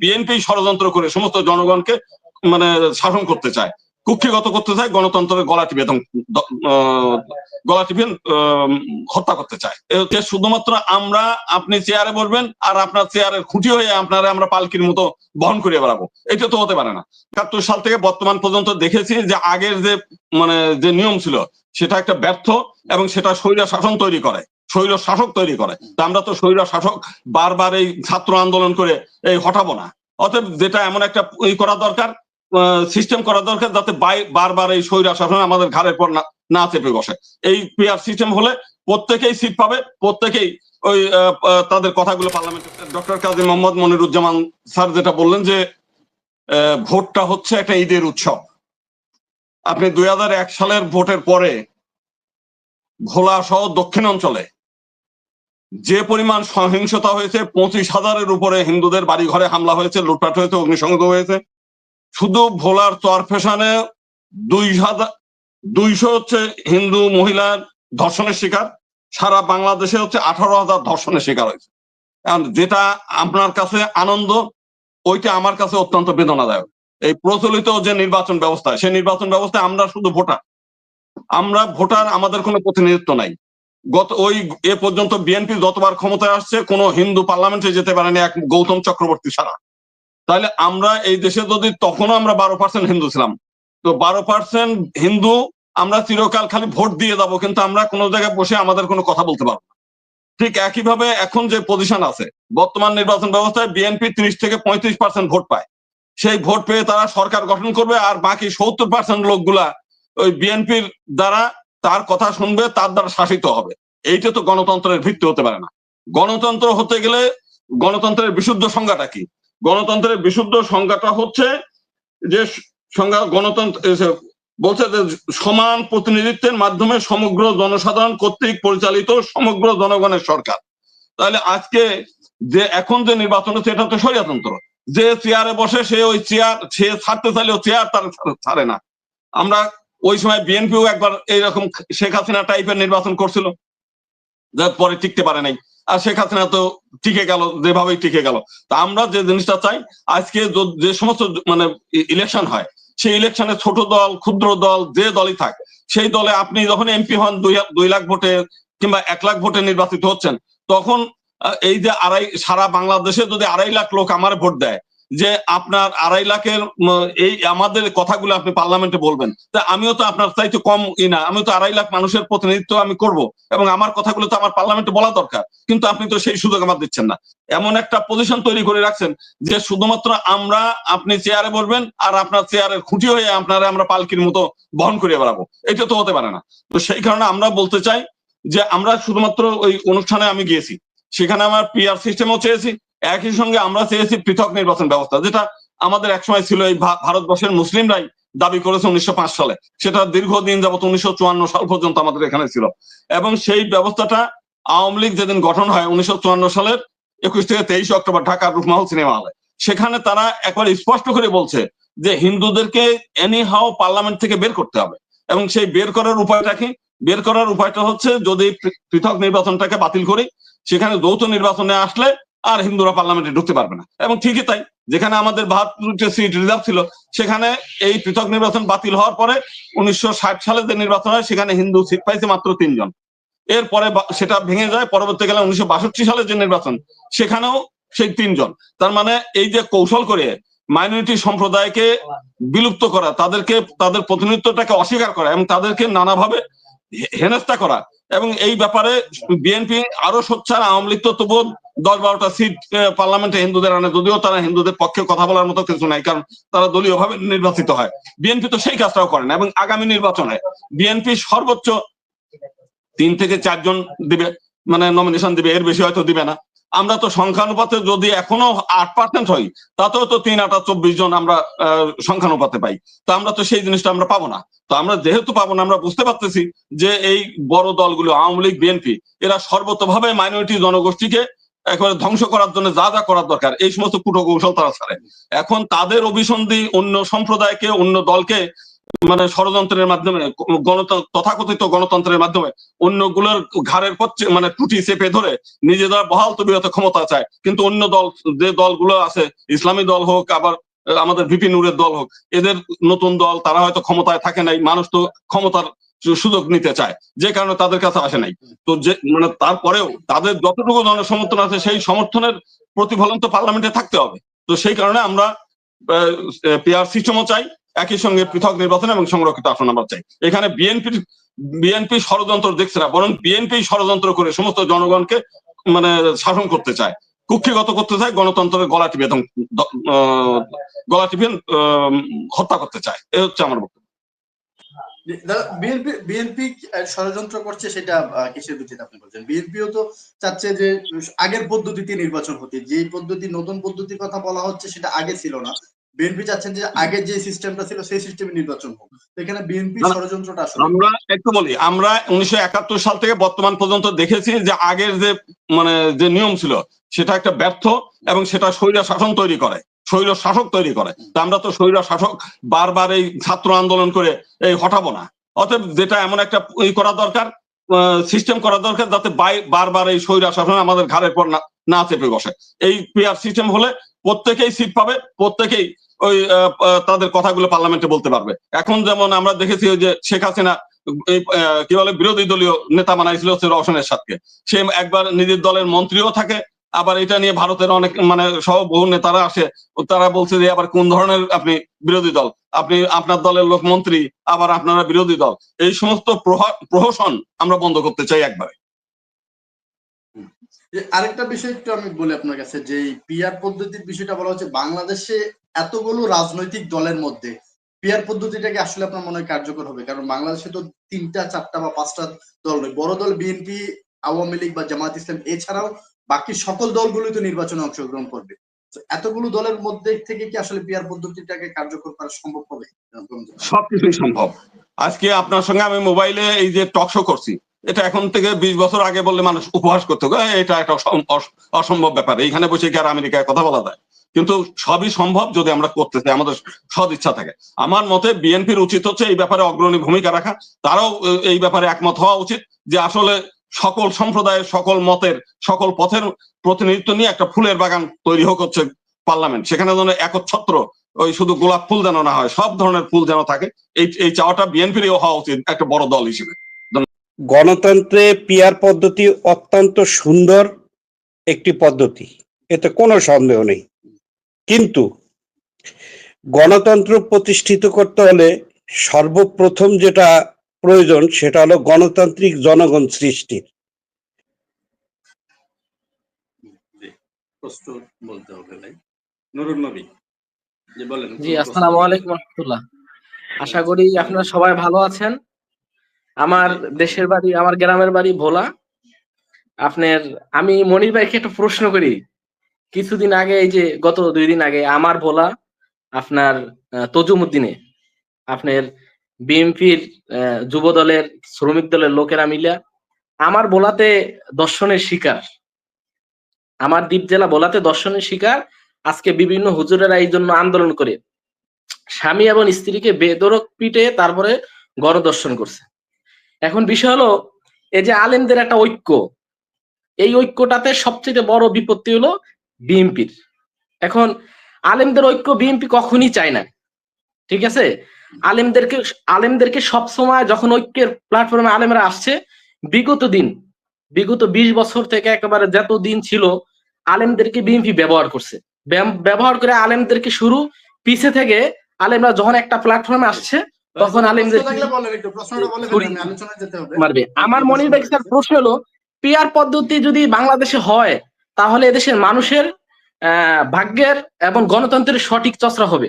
BNP ষড়যন্ত্র করে সমস্ত জনগণকে মানে শাসন করতে চায়। কুক্ষিগত করতে চায় গণতন্ত্রের গলা টিপে এবং গলা টিপে হত্যা করতে চায়। শুধুমাত্র আমরা, আপনি চেয়ারে বসবেন আর আপনার চেয়ারের খুঁটি হয়ে আপনারা আমরা পালকির মতো বহন করে বেড়াবো। এটা তো হতে পারে না। একাত্তর সাল থেকে বর্তমান পর্যন্ত দেখেছি যে আগের যে মানে যে নিয়ম ছিল, সেটা একটা ব্যর্থ এবং সেটা স্বৈর শাসন তৈরি করে। স্বৈর শাসক তৈরি করে। তা আমরা তো শৈল শাসক বারবার এই ছাত্র আন্দোলন করে এই হটাবো না। অতএব যেটা এমন একটা ই করা দরকার সিস্টেম করা দরকার যাতে বারবার এই স্বৈর শাসন আমাদের ঘাড়ের পর না চেপে বসে। এই পিআর সিস্টেম হলে প্রত্যেকেই সিট পাবে, প্রত্যেকেই ওই তাদের কথাগুলো পার্লামেন্টে ডক্টর কাজী মোহাম্মদ মনিরুজ্জামান স্যার যেটা বললেন যে ভোটটা হচ্ছে একটা ঈদের উৎসব। আপনি দুই হাজার এক সালের ভোটের পরে ভোলা সহ দক্ষিণ অঞ্চলে যে পরিমাণ সহিংসতা হয়েছে, পঁচিশ হাজারের উপরে হিন্দুদের বাড়ি ঘরে হামলা হয়েছে, লুটপাট হয়েছে, অগ্নিসংযোগ হয়েছে। শুধু ভোলার চর ফেশনে দুই হাজার, দুইশো হচ্ছে হিন্দু মহিলার ধর্ষণের শিকার, সারা বাংলাদেশে হচ্ছে আঠারো হাজার ধর্ষণের শিকার হয়েছে। যেটা আপনার কাছে আনন্দ, ওইটা আমার কাছে অত্যন্ত বেদনাদায়ক। এই প্রচলিত যে নির্বাচন ব্যবস্থা, সেই নির্বাচন ব্যবস্থায় আমরা শুধু ভোটার। আমরা ভোটার, আমাদের কোনো প্রতিনিধিত্ব নাই। গত ওই এ পর্যন্ত বিএনপি যতবার ক্ষমতায় আসছে, কোনো হিন্দু পার্লামেন্টে যেতে পারেনি এক গৌতম চক্রবর্তী ছাড়া। তাহলে আমরা এই দেশে যদি তখনও আমরা বারো পার্সেন্ট হিন্দু ছিলাম, তো বারো পার্সেন্ট হিন্দু আমরা চিরকাল খালি ভোট দিয়ে যাব, কিন্তু আমরা কোনো জায়গায় বসে আমাদের কোনো কথা বলতে পারব না। ঠিক একইভাবে এখন যে পজিশন আছে, বর্তমান নির্বাচন ব্যবস্থায় বিএনপি ত্রিশ থেকে পঁয়ত্রিশ পার্সেন্ট ভোট পায়। সেই ভোট পেয়ে তারা সরকার গঠন করবে আর বাকি সত্তর পার্সেন্ট লোকগুলা ওই বিএনপির দ্বারা তার কথা শুনবে, তার দ্বারা শাসিত হবে। এইটা তো গণতন্ত্রের ভিত্তি হতে পারে না। গণতন্ত্র হতে গেলে গণতন্ত্রের বিশুদ্ধ সংজ্ঞাটা কি? গণতন্ত্রের বিশুদ্ধ সংজ্ঞাটা হচ্ছে যে সংজ্ঞা গণতন্ত্র বলছে যে সমান প্রতিনিধিত্বের মাধ্যমে সমগ্র জনসাধারণ কর্তৃক পরিচালিত সমগ্র জনগণের সরকার। তাহলে আজকে যে এখন যে নির্বাচন হচ্ছে, এটা তো স্বৈরতন্ত্র। যে চেয়ারে বসে সে ওই চেয়ার সে ছাড়তে চাইলেও চেয়ার তার ছাড়ে না। আমরা ওই সময় বিএনপিও একবার এইরকম শেখ হাসিনা টাইপের নির্বাচন করছিল যার পরে টিকতে পারে নাই। আর শেখ হাসিনা তো টিকে গেল, যেভাবেই টিকে গেল। তা আমরা যে জিনিসটা চাই, আজকে যে সমস্ত মানে ইলেকশন হয়, সেই ইলেকশনে ছোট দল, ক্ষুদ্র দল, যে দলই থাক, সেই দলে আপনি যখন এমপি হন, দুই লাখ ভোটে কিংবা এক লাখ ভোটে নির্বাচিত হচ্ছেন, তখন এই যে আড়াই, সারা বাংলাদেশে যদি আড়াই লাখ লোক আমার ভোট দেয় যে আপনার আড়াই লাখের এই আমাদের কথাগুলো আপনি পার্লামেন্টে বলবেন। তা আমিও তো আপনার চাইতে কম ই না, আমিও তো আড়াই লাখ মানুষের প্রতিনিধিত্ব আমি করব এবং আমার কথাগুলো তো আমার পার্লামেন্টে বলা দরকার, কিন্তু আপনি তো সেই সুযোগ আমার দিচ্ছেন না। এমন একটা পজিশন তৈরি করে রাখছেন যে শুধুমাত্র আমরা আপনি চেয়ারে বসবেন আর আপনার চেয়ারের খুঁটি হয়ে আপনারা আমরা পালকির মতো বহন করে বেড়াবো। এটা তো হতে পারে না। তো সেই কারণে আমরা বলতে চাই যে আমরা শুধুমাত্র ওই অনুষ্ঠানে আমি গিয়েছি। সেখানে আমার পিআর সিস্টেমও চেয়েছি। একই সঙ্গে আমরা চেয়েছি পৃথক নির্বাচন ব্যবস্থা, যেটা আমাদের একসময় ছিল এই ভারতবর্ষের মুসলিমরাই দাবি করেছে উনিশশো পাঁচ সালে। সেটা দীর্ঘদিন যাবত উনিশশো চুয়ান্ন সাল পর্যন্ত আমাদের এখানে ছিল। এবং সেই ব্যবস্থাটা আওয়ামী লীগ যেদিন গঠন হয়, উনিশশো সালের একুশ থেকে তেইশ অক্টোবর ঢাকার রূপমহল সিনেমা হলে সেখানে তারা একবার স্পষ্ট করে বলছে যে হিন্দুদেরকে এনি হাও পার্লামেন্ট থেকে বের করতে হবে। এবং সেই বের করার উপায়টা কি? বের করার উপায়টা হচ্ছে যদি পৃথক নির্বাচনটাকে বাতিল করি, সেখানে যৌথ নির্বাচনে আসলে আর হিন্দুরা পার্লামেন্টে ঢুকতে পারবে না। এবং ঠিকই তাই, যেখানে আমাদের বাহাত্তরটা সিট রিজার্ভ ছিল, সেখানে এই পৃথক নির্বাচন বাতিল হওয়ার পরে উনিশশো ষাট সালে যে নির্বাচন হয়, সেখানে হিন্দু সিট পাইছে মাত্র তিনজন। এরপরে সেটা ভেঙে যায়, পরবর্তীকালে উনিশশো বাষট্টি সালে যে নির্বাচন, সেখানেও সেই তিনজন। তার মানে এই যে কৌশল করে মাইনরিটি সম্প্রদায়কে বিলুপ্ত করা, তাদেরকে, তাদের প্রতিনিধিত্বটাকে অস্বীকার করা এবং তাদেরকে নানাভাবে হেনস্থা করা এবং এই ব্যাপারে বিএনপি আরও সোচ্চার, আওয়ামী লীগ তো তবুও দশ বারোটা সিট পার্লামেন্টে হিন্দুদের আনে, যদিও তারা হিন্দুদের পক্ষে কথা বলার মতো কিছু নাই, কারণ তারা দলীয় ভাবে নির্বাচিত হয়। বিএনপি তো সেই কাজটাও করে না, এবং আগামী নির্বাচনে বিএনপি সর্বোচ্চ তিন থেকে চারজন দিবে মানে নমিনেশন দিবে, এর বেশি হয়তো দিবে না। আমরা তো সংখ্যানুপাতে যদি এখনও আট পার্সেন্ট হই তাতেও তো তিন আটা চব্বিশ জন আমরা সংখ্যানুপাতে পাই। তো আমরা তো সেই জিনিসটা আমরা পাবো না। তো আমরা যেহেতু পাবো না, আমরা বুঝতে পারতেছি যে এই বড় দলগুলো, আওয়ামী লীগ, বিএনপি, এরা সর্বতভাবে মাইনরিটি জনগোষ্ঠীকে একেবারে ধ্বংস করার জন্য যা যা করার দরকার, এই সমস্ত কুটো কৌশল তারা ছাড়ে। এখন তাদের অভিসন্ধি অন্য সম্প্রদায়কে, অন্য দলকে মানে ষড়যন্ত্রের মাধ্যমে গণতন্ত্র তথাকথিত গণতন্ত্রের মাধ্যমে অন্যগুলোর ঘাড়ের পচ্ছে মানে টুটি চেপে ধরে নিজেরা বহাল তবিয়তে ক্ষমতা চায়। কিন্তু অন্য দল, যে দলগুলো আছে, ইসলামী দল হোক, আবার আমাদের ভিপি নুরের দল হোক, এদের নতুন দল, তারা হয়তো ক্ষমতায় থাকে নাই, মানুষ তো ক্ষমতার সুযোগ নিতে চায়, যে কারণে তাদের কাছে আসে নাই। তো যে মানে তারপরেও তাদের যতটুকু জনসমর্থন আছে, সেই সমর্থনের প্রতিফলন তো পার্লামেন্টে থাকতে হবে। তো সেই কারণে আমরা পিআর সিস্টেমও চাই একই সঙ্গে পৃথক নির্বাচন এবং সংরক্ষিত আসন আমরা চাই। এখানে বিএনপি বিএনপি ষড়যন্ত্র দেখছে না, বরং বিএনপি ষড়যন্ত্র করে সমস্ত জনগণকে মানে শাসন করতে চায়। কুক্ষিগত করতে চায় গণতন্ত্রের গলা টিপে এবং গলা টিপে হত্যা করতে চায়। এ হচ্ছে আমার বক্তব্য। বিএনপি বিএনপি ষড়যন্ত্র করছে সেটা কিসের ভিত্তিতে আপনি বলছেন? বিএনপিও তো চাচ্ছে যে আগের পদ্ধতিতে নির্বাচন হতে যে পদ্ধতি নতুন পদ্ধতির কথা বলা হচ্ছে সেটা আগে ছিল না। বিএনপি চাচ্ছেন যে আগের যে সিস্টেমটা ছিল সেই সিস্টেমে নির্বাচন হোক। এখানে বিএনপি। ষড়যন্ত্রটা আসলে আমরা একটু বলি আমরা উনিশশো একাত্তর সাল থেকে বর্তমান পর্যন্ত দেখেছি যে আগের যে মানে যে নিয়ম ছিল সেটা একটা ব্যর্থ এবং সেটা স্বৈর শাসন তৈরি করে স্বৈর শাসক তৈরি করে। তা আমরা তো শৈল শাসক বারবার এই ছাত্র আন্দোলন করে এই হটাবো না। অতএব যেটা এমন একটা ই করা দরকার সিস্টেম করা দরকার যাতে বারবার এই স্বৈর শাসন আমাদের ঘাড়ের পর না- না চেপে বসে। এই সিস্টেম হলে প্রত্যেকেই সিট পাবে প্রত্যেকেই ওই তাদের কথাগুলো পার্লামেন্টে বলতে পারবে। এখন যেমন আমরা দেখেছি যে শেখ হাসিনা কি বলে, বিরোধী দলীয় নেতা বানাইছিল হচ্ছে রওশনের সাথে সে একবার নিজের দলের মন্ত্রীও থাকে, আবার এটা নিয়ে ভারতের অনেক মানে সহ বহু নেতারা আসে, তারা বলছে যে, আবার কোন ধরনের আপনি বিরোধী দল? আপনি আপনার দলের লোক মন্ত্রী, আবার আপনারা বিরোধী দল? এই সমস্ত প্রহ- প্রহসন আমরা বন্ধ করতে চাই একবারে। আরেকটা বিষয় একটু আমি বলি আপনার কাছে, যে পিআর পদ্ধতির বিষয়টা বলা হচ্ছে, বাংলাদেশে এতগুলো রাজনৈতিক দলের মধ্যে পিআর পদ্ধতিটাকে আসলে আপনার মনে হয় কার্যকর হবে? কারণ বাংলাদেশে তো তিনটা চারটা বা পাঁচটা দল নয় বড় দল বিএনপি আওয়ামী লীগ বা জামাত ইসলাম এছাড়াও বাকি সকল দলগুলোই তো নির্বাচনে অংশগ্রহণ করবে। এতগুলো দলের মধ্যে থেকে কি আসলে পিআর পদ্ধতিটাকে কার্যকর করা সম্ভব হবে? সবকিছুই সম্ভব। আজকে আপনার সঙ্গে আমি মোবাইলে এই যে টক শো করছি এটা এখন থেকে বিশ বছর আগে বললে মানুষ উপহাস করতো "এ, এটা একটা অসম্ভব ব্যাপার। এইখানে বসে কি আর আমেরিকায় কথা বলা যায়? কিন্তু সবই সম্ভব যদি আমরা করতে চাই, আমাদের সদ ইচ্ছা থাকে। আমার মতে বিএনপির উচিত হচ্ছে এই ব্যাপারে অগ্রণী ভূমিকা রাখা। তারাও এই ব্যাপারে একমত হওয়া উচিত যে আসলে সকল সম্প্রদায়ের, সকল মতের, সকল পথের প্রতিনিধিত্ব নিয়ে একটা ফুলের বাগান তৈরি হোক হচ্ছে পার্লামেন্ট। সেখানে যেন একচ্ছত্র ওই শুধু গোলাপ ফুল যেন না হয়, সব ধরনের ফুল যেন থাকে। এই এই চাওয়াটা বিএনপিরও হওয়া উচিত একটা বড় দল হিসেবে। গণতন্ত্রে পিয়ার পদ্ধতি অত্যন্ত সুন্দর একটি পদ্ধতি। এতে কোনো সন্দেহ নেই। কিন্তু গণতন্ত্র প্রতিষ্ঠিত করতে হলে সর্বপ্রথম যেটা প্রয়োজন সেটা হলো গণতান্ত্রিক জনগণ সৃষ্টি বলতে হবে ভাই নুরুল নবী জি বলেন। জি আসসালামু আলাইকুম রহমতুল্লাহ। আশা করি আপনারা সবাই ভালো আছেন। আমার দেশের বাড়ি আমার গ্রামের বাড়ি ভোলা। আপনার আমি মনির ভাইকে একটা প্রশ্ন করি। কিছুদিন আগে এই যে গত দুই দিন আগে আমার ভোলা, আপনার তজুমুদ্দিনে, আপনার বিএনপির যুব দলের শ্রমিক দলের লোকেরা মিলা আমার বোলাতে দর্শনের শিকার। আমার দ্বীপ জেলা বোলাতে দর্শনের শিকার। আজকে বিভিন্ন হুজুরেরা এই জন্য আন্দোলন করে। স্বামী এবং স্ত্রীকে বেদরক পিটে তারপরে গণদর্শন করছে। এখন বিষয় হলো, এই যে আলেমদের একটা ঐক্য। এই ঐক্যটাতে সবচেয়ে বড় বিপত্তি হলো বিএনপির। এখন আলেমদের ঐক্য বিএনপি কখনই চায় না। ঠিক আছে? আলেমদেরকে আলেমদেরকে সবসময় যখন ঐক্যের প্ল্যাটফর্মে আলেমরা আসছে বিগত দিন বিগত বিশ বছর থেকে একেবারে যত দিন ছিল আলেমদেরকে বিএনপি ব্যবহার করছে। ব্যবহার করে আলেমদেরকে শুরু পিছে থেকে আলেমরা যখন একটা প্ল্যাটফর্মে আসছে তখন আলেমদের মারবে। আমার মনির ভাই স্যার প্রশ্ন হলো পিয়ার পদ্ধতি যদি বাংলাদেশে হয় তাহলে এদেশের মানুষের ভাগ্যের এবং গণতন্ত্রের সঠিক চর্চা হবে।